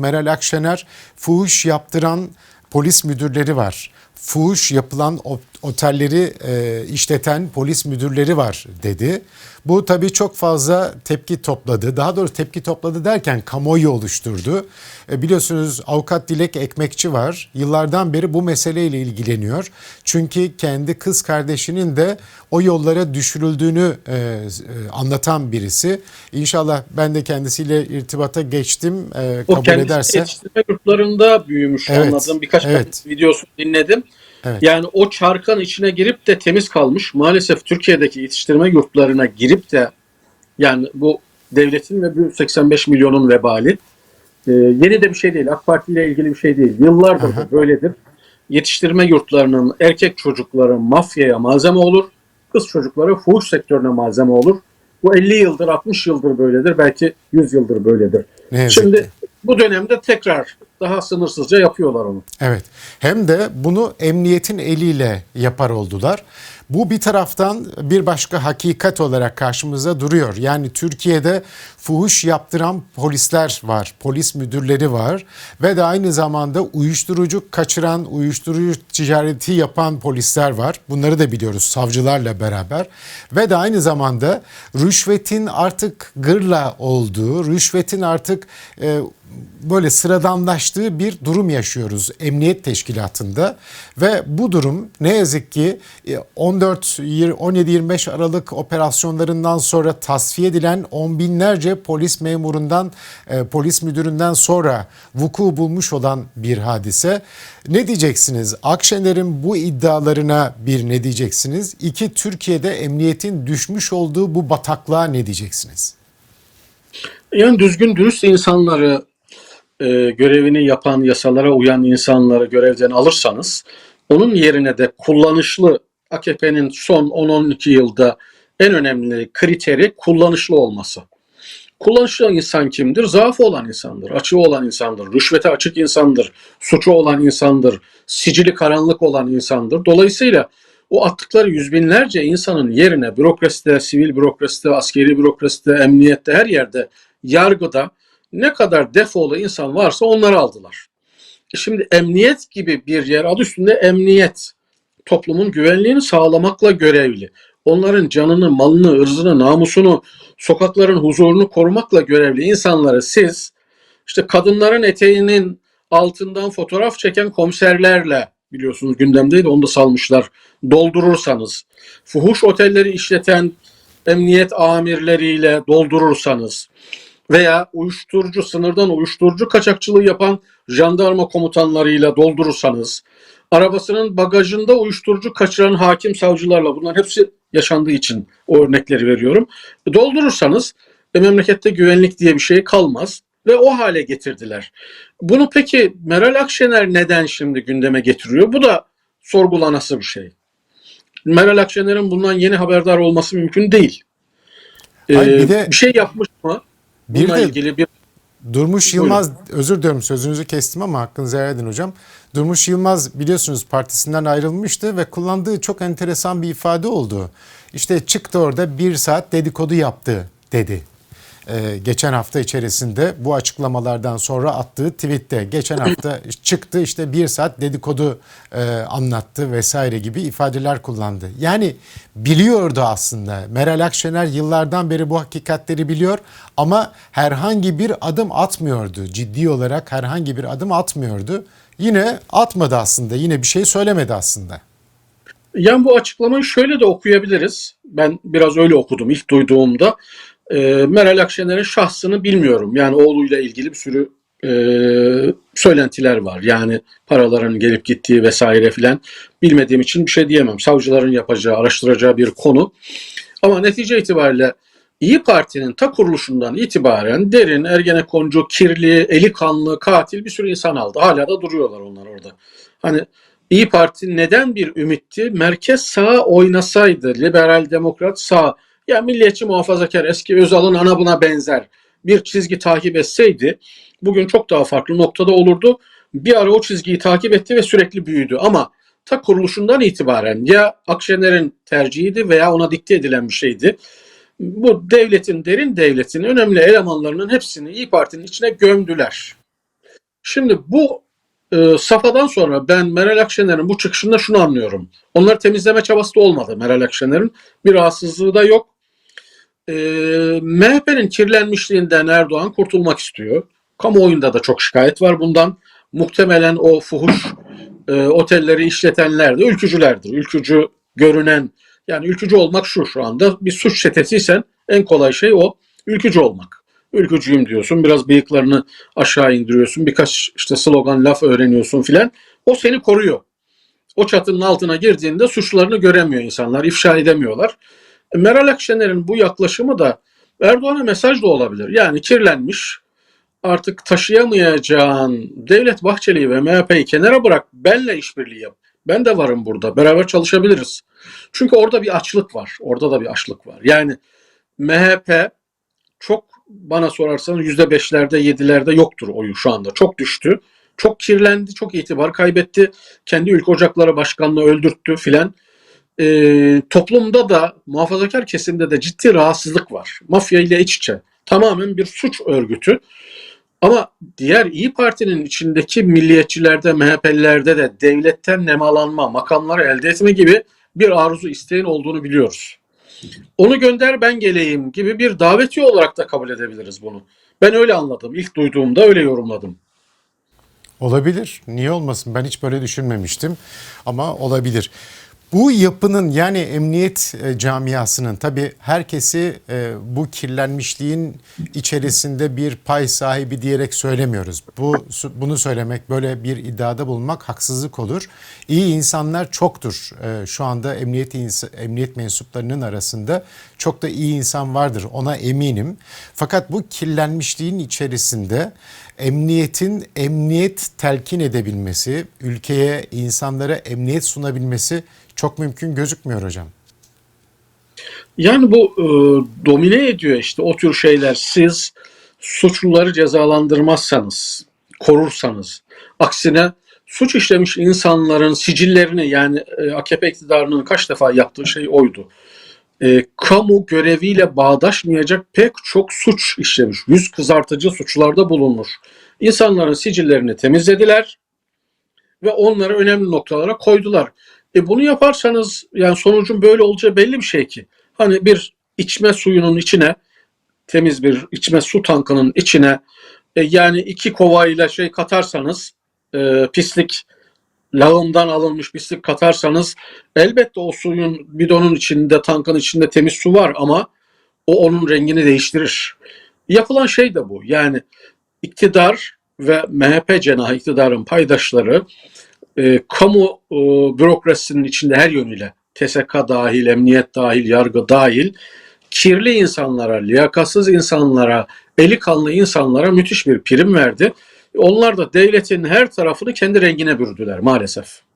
Meral Akşener fuhuş yaptıran polis müdürleri var. Fuhuş yapılan o- otelleri e, işleten polis müdürleri var dedi. Bu tabii çok fazla tepki topladı. Daha doğrusu tepki topladı derken kamuoyu oluşturdu. E, biliyorsunuz avukat Dilek Ekmekçi var. Yıllardan beri bu meseleyle ilgileniyor. Çünkü kendi kız kardeşinin de o yollara düşürüldüğünü e, e, anlatan birisi. İnşallah ben de kendisiyle irtibata geçtim. E, O kabul kendisi ederse. yetiştirme yurtlarında büyümüş Evet, anladım. Birkaç evet. videosunu dinledim. Evet. Yani o çarkan içine girip de temiz kalmış. Maalesef Türkiye'deki yetiştirme yurtlarına girip de yani bu devletin ve bu 85 milyonun vebali. Ee, yeni de bir şey değil. AK Parti ile ilgili bir şey değil. Yıllardır da böyledir. Yetiştirme yurtlarının erkek çocukları mafyaya malzeme olur. Kız çocukları fuhuş sektörüne malzeme olur. Bu 50 yıldır, 60 yıldır böyledir. Belki 100 yıldır böyledir. Ne Şimdi ki. bu dönemde tekrar daha sınırsızca yapıyorlar onu. Evet. Hem de bunu emniyetin eliyle yapar oldular. Bu bir taraftan bir başka hakikat olarak karşımıza duruyor. Yani Türkiye'de fuhuş yaptıran polisler var, polis müdürleri var ve de aynı zamanda uyuşturucu kaçıran, uyuşturucu ticareti yapan polisler var. Bunları da biliyoruz savcılarla beraber. Ve de aynı zamanda rüşvetin artık gırla olduğu, rüşvetin artık e, böyle sıradanlaştığı bir durum yaşıyoruz emniyet teşkilatında ve bu durum ne yazık ki e, 14 17-25 Aralık operasyonlarından sonra tasfiye edilen on binlerce polis memurundan e, polis müdüründen sonra vuku bulmuş olan bir hadise. Ne diyeceksiniz? Akşener'in bu iddialarına bir ne diyeceksiniz? İki Türkiye'de emniyetin düşmüş olduğu bu bataklığa ne diyeceksiniz? Yani düzgün dürüst insanları e, görevini yapan, yasalara uyan insanları görevden alırsanız onun yerine de kullanışlı AKP'nin son 10-12 yılda en önemli kriteri kullanışlı olması. Kullanışlı insan kimdir? Zaafı olan insandır, açığı olan insandır, rüşvete açık insandır, suçu olan insandır, sicili karanlık olan insandır. Dolayısıyla o attıkları yüz binlerce insanın yerine bürokraside, sivil bürokraside, askeri bürokraside, emniyette her yerde, yargıda ne kadar defolu insan varsa onları aldılar. E Şimdi emniyet gibi bir yer adı üstünde emniyet toplumun güvenliğini sağlamakla görevli. Onların canını, malını, ırzını, namusunu, sokakların huzurunu korumakla görevli insanları siz işte kadınların eteğinin altından fotoğraf çeken komiserlerle biliyorsunuz gündemdeydi onu da salmışlar doldurursanız fuhuş otelleri işleten emniyet amirleriyle doldurursanız veya uyuşturucu sınırdan uyuşturucu kaçakçılığı yapan jandarma komutanlarıyla doldurursanız arabasının bagajında uyuşturucu kaçıran hakim savcılarla bunların hepsi yaşandığı için o örnekleri veriyorum. Doldurursanız e, memlekette güvenlik diye bir şey kalmaz ve o hale getirdiler. Bunu peki Meral Akşener neden şimdi gündeme getiriyor? Bu da sorgulanası bir şey. Meral Akşener'in bundan yeni haberdar olması mümkün değil. Hayır, bir Ee, de- bir şey yapmış mı? Bir Bununla de- ilgili bir Durmuş Buyurun. Yılmaz, özür diliyorum sözünüzü kestim ama hakkınızı helal edin hocam. Durmuş Yılmaz biliyorsunuz partisinden ayrılmıştı ve kullandığı çok enteresan bir ifade oldu. İşte çıktı orada bir saat dedikodu yaptı dedi. Ee, geçen hafta içerisinde bu açıklamalardan sonra attığı tweette geçen hafta çıktı işte bir saat dedikodu e, anlattı vesaire gibi ifadeler kullandı. Yani biliyordu aslında Meral Akşener yıllardan beri bu hakikatleri biliyor ama herhangi bir adım atmıyordu. Ciddi olarak herhangi bir adım atmıyordu. Yine atmadı aslında yine bir şey söylemedi aslında. Yani bu açıklamayı şöyle de okuyabiliriz. Ben biraz öyle okudum ilk duyduğumda. Ee, Meral Akşener'in şahsını bilmiyorum. Yani oğluyla ilgili bir sürü e, söylentiler var. Yani paraların gelip gittiği vesaire filan bilmediğim için bir şey diyemem. Savcıların yapacağı, araştıracağı bir konu. Ama netice itibariyle İyi Parti'nin ta kuruluşundan itibaren derin, ergenekoncu, kirli, eli kanlı, katil bir sürü insan aldı. Hala da duruyorlar onlar orada. Hani İyi Parti neden bir ümitti? Merkez sağ oynasaydı, liberal demokrat sağ, ya milliyetçi muhafazakar eski Özal'ın ana buna benzer bir çizgi takip etseydi bugün çok daha farklı noktada olurdu. Bir ara o çizgiyi takip etti ve sürekli büyüdü ama ta kuruluşundan itibaren ya Akşener'in tercihiydi veya ona dikte edilen bir şeydi. Bu devletin, derin devletin önemli elemanlarının hepsini İyi Parti'nin içine gömdüler. Şimdi bu e, safhadan sonra ben Meral Akşener'in bu çıkışında şunu anlıyorum. Onları temizleme çabası da olmadı Meral Akşener'in. Bir rahatsızlığı da yok. E, MHP'nin kirlenmişliğinden Erdoğan kurtulmak istiyor. Kamuoyunda da çok şikayet var bundan. Muhtemelen o fuhuş e, otelleri işletenler de ülkücülerdir. Ülkücü görünen yani ülkücü olmak şu şu anda bir suç çetesiysen en kolay şey o ülkücü olmak. Ülkücüyüm diyorsun biraz bıyıklarını aşağı indiriyorsun birkaç işte slogan laf öğreniyorsun filan o seni koruyor. O çatının altına girdiğinde suçlarını göremiyor insanlar ifşa edemiyorlar. Meral Akşener'in bu yaklaşımı da Erdoğan'a mesaj da olabilir. Yani kirlenmiş artık taşıyamayacağın Devlet Bahçeli'yi ve MHP'yi kenara bırak benle işbirliği yap. Ben de varım burada. Beraber çalışabiliriz. Çünkü orada bir açlık var. Orada da bir açlık var. Yani MHP çok bana sorarsanız yüzde beşlerde yedilerde yoktur oyu şu anda. Çok düştü. Çok kirlendi. Çok itibar kaybetti. Kendi ülke ocakları başkanlığı öldürttü filan. Ee, toplumda da muhafazakar kesimde de ciddi rahatsızlık var. Mafya ile iç içe. Tamamen bir suç örgütü. Ama diğer İyi Parti'nin içindeki milliyetçilerde, MHP'lilerde de devletten nemalanma, makamları elde etme gibi bir arzu isteğin olduğunu biliyoruz. Onu gönder ben geleyim gibi bir davetiye olarak da kabul edebiliriz bunu. Ben öyle anladım. İlk duyduğumda öyle yorumladım. Olabilir. Niye olmasın? Ben hiç böyle düşünmemiştim ama olabilir. Bu yapının yani emniyet e, camiasının tabii herkesi e, bu kirlenmişliğin içerisinde bir pay sahibi diyerek söylemiyoruz. Bu bunu söylemek böyle bir iddiada bulunmak haksızlık olur. İyi insanlar çoktur. E, şu anda emniyet emniyet mensuplarının arasında çok da iyi insan vardır. Ona eminim. Fakat bu kirlenmişliğin içerisinde emniyetin emniyet telkin edebilmesi, ülkeye, insanlara emniyet sunabilmesi çok mümkün gözükmüyor hocam. Yani bu e, domine ediyor işte o tür şeyler. Siz suçluları cezalandırmazsanız, korursanız, aksine suç işlemiş insanların sicillerini yani e, AKP iktidarının kaç defa yaptığı şey oydu. E, kamu göreviyle bağdaşmayacak pek çok suç işlemiş. Yüz kızartıcı suçlarda bulunmuş. İnsanların sicillerini temizlediler ve onları önemli noktalara koydular. E bunu yaparsanız yani sonucun böyle olacağı belli bir şey ki. Hani bir içme suyunun içine temiz bir içme su tankının içine e, yani iki kovayla şey katarsanız e, pislik lağımdan alınmış pislik katarsanız elbette o suyun bidonun içinde tankın içinde temiz su var ama o onun rengini değiştirir. Yapılan şey de bu. Yani iktidar ve MHP cenahı iktidarın paydaşları e, kamu e, bürokrasisinin içinde her yönüyle TSK dahil, emniyet dahil, yargı dahil kirli insanlara, liyakatsız insanlara, eli kanlı insanlara müthiş bir prim verdi. Onlar da devletin her tarafını kendi rengine bürüdüler maalesef.